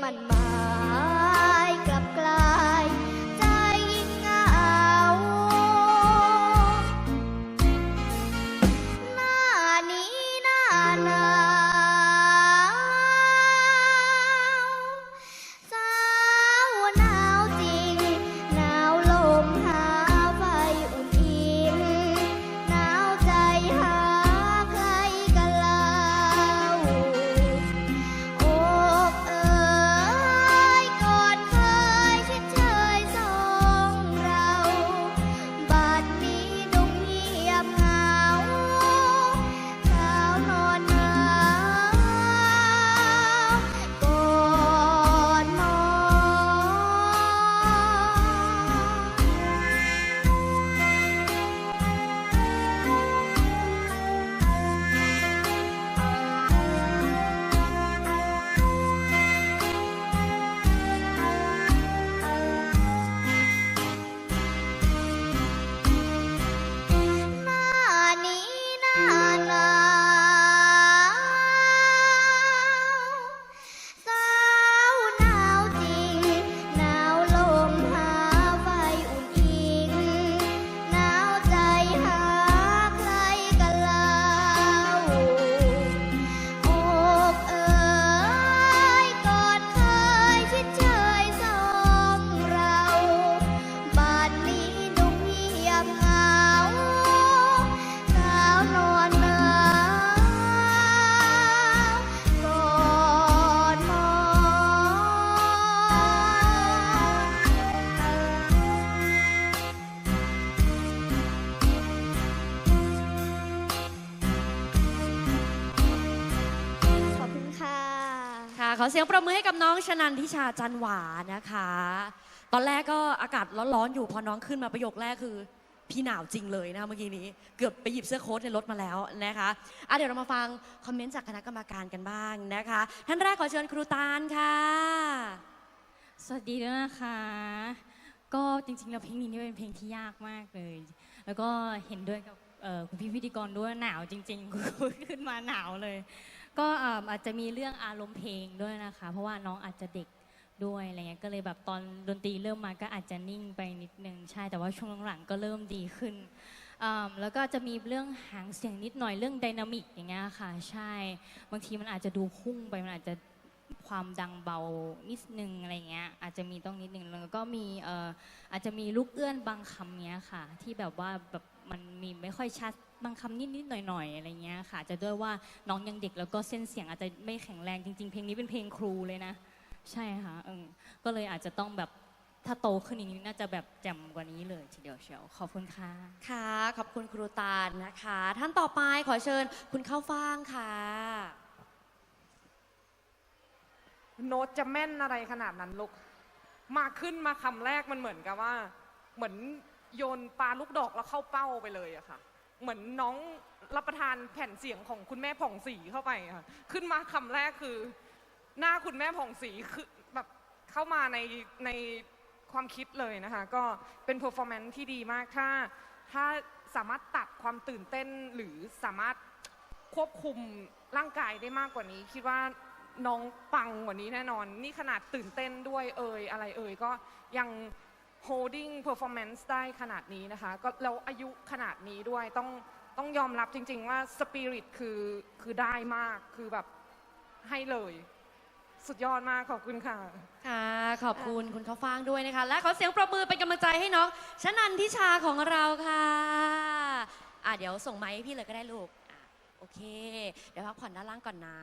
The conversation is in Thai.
man. ขอเสียงประมือให้กับน้องชนันทิชาจันหวานะคะ ตอนแรกก็อากาศร้อนๆอยู่พอน้องขึ้นมาประโยคแรกคือ พี่หนาวจริงเลยนะเมื่อกี้นี้ เกือบไปหยิบเสื้อโค้ทในรถมาแล้วนะคะอะเดี๋ยวเรามาฟังคอมเมนต์จากคณะกรรมการกันบ้างนะคะ ท่านแรกขอเชิญครูตาลค่ะ สวัสดีด้วยนะคะ ก็จริงๆแล้วเพลงนี้นี่เป็นเพลงที่ยากมากเลย แล้วก็เห็นด้วยกับเอ่อคุณพี่พิธีกรด้วยหนาวจริงๆ ขึ้นมาหนาวเลย ก็อาจจะมีเรื่องอารมณ์เพลงด้วยนะคะ เพราะว่าน้องอาจจะเด็กด้วยอะไรเงี้ยก็เลยแบบตอนดนตรีเริ่มมาก็อาจจะนิ่งไปนิดนึงใช่แต่ว่าช่วงหลังๆก็เริ่มดีขึ้นแล้วก็จะมีเรื่องหางเสียงนิดหน่อยเรื่องดินามิกอย่างเงี้ยค่ะ ใช่บางทีมันอาจจะดูพุ่งไปมันอาจจะ ความดังเบานิดนึงอะไรเงี้ยอาจจะมีต้องนิดนึงแล้วก็มีเอ่ออาจจะมีลูกเอื้อนบางคำเนี้ยค่ะ ที่แบบว่าแบบมันมีไม่ค่อยชัดบางคำนิดนิดๆหน่อยหน่อยๆอะไรเงี้ยค่ะจจะด้วยว่าน้องยังเด็กแล้วก็เส้นเสียงอาจจะไม่แข็งแรงจริง ๆ เพลงนี้เป็นเพลงครูเลยนะ ใช่ค่ะเออก็เลยอาจจะต้องแบบถ้าโตขึ้นอีกนิดน่าจะแบบแจ่มกว่านี้เลยทีเดียวเชียวขอบคุณค่ะค่ะขอบคุณครูตาลนะคะ ท่านต่อไปขอเชิญคุณเข้าฟ่างค่ะ โน้ตจะแม่นอะไรขนาดนั้นลูกมาขึ้นมาคำแรกมันเหมือนกับว่า เหมือนโยนปลาลูกดอกแล้วเข้าเป้าไปเลยอะค่ะ เหมือนน้องรับประทานแผ่นเสียงของคุณแม่ผ่องศรีเข้าไปอะค่ะขึ้นมาคำแรกคือ หน้าคุณแม่ผ่องศรีคือแบบเข้ามาในในความคิดเลยนะคะ ก็เป็นเพอร์ฟอร์แมนซ์ที่ดีมากถ้าถ้าสามารถตัดความตื่นเต้นหรือสามารถควบคุมร่างกายได้มากกว่านี้ คิดว่า น้องปังกว่านี้แน่นอน นี่ขนาดตื่นเต้นด้วยเอ่ยอะไรเอ่ยก็ยัง holding performance ได้ขนาดนี้นะคะก็แล้วอายุขนาดนี้ด้วยต้องต้องยอมรับจริง ๆ ว่า spirit คือคือได้มากคือแบบให้เลย สุดยอดมากขอบคุณค่ะ ค่ะ ขอบคุณคุณเข้าฟ่างด้วยนะคะ และขอเสียงปรบมือเป็นกำลังใจให้น้องชนันทิชาของเราค่ะอะ เดี๋ยวส่งไม้ให้พี่เลยก็ได้ลูกอะโอเค เดี๋ยวพักผ่อนด้านล่างก่อนนะ